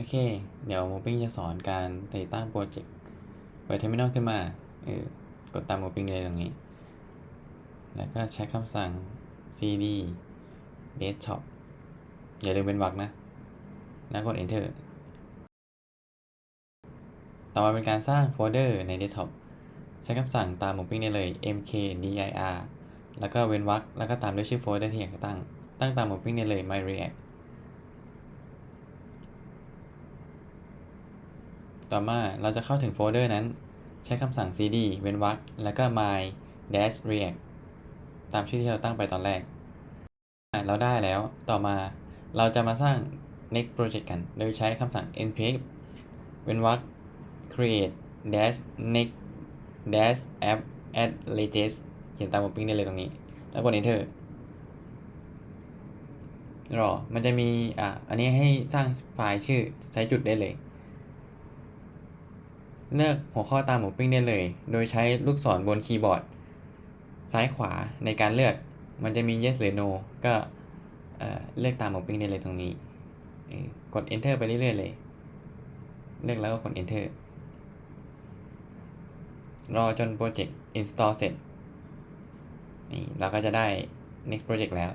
โอเค เดี๋ยวโมปิ้งจะสอนการติดตั้งโปรเจกต์เปิด terminal ขึ้นมาเออกดตามโมปิ้งเลยตรงนี้ แล้วก็ใช้คำสั่ง cd desktop อย่าลืมเป็นวรรคนะ แล้วกด enter ต่อมาเป็นการสร้างโฟลเดอร์ใน desktop ใช้คำสั่งตามหมูปิ้งได้เลย mkdir แล้วก็เว้นวรรคแล้วก็ตามด้วยชื่อโฟลเดอร์ที่อยากจะตั้ง ตั้งตามหมูปิ้งได้เลย my react ต่อมาเราจะเข้าถึงโฟลเดอร์นั้น ใช้คำสั่ง cd เว้นวรรคแล้วก็ my dash react ตามชื่อที่เราตั้งไปตอนแรก เราได้แล้ว ต่อมาเราจะมาสร้าง next project กัน โดยใช้คำสั่ง npx เว้นวรรค create dash next dash app add latest เขียนตามหมูปิ้งได้เลยตรงนี้ แล้วกด enter รอ มันจะมี อะ อันนี้ให้สร้างไฟล์ชื่อใช้จุดได้เลย เลือกหัวข้อตามหมูปิ้งได้เลย โดยใช้ลูกศรบนคีย์บอร์ด ซ้ายขวาในการเลือก มันจะมี yes หรือ no ก็เลือกตามหมูปิ้งได้เลยตรงนี้ กด enter ไปเรื่อยๆเลย เลือกแล้วก็กด enter รอจนโปรเจกต์ install เสร็จ นี่เราก็จะได้ next project แล้ว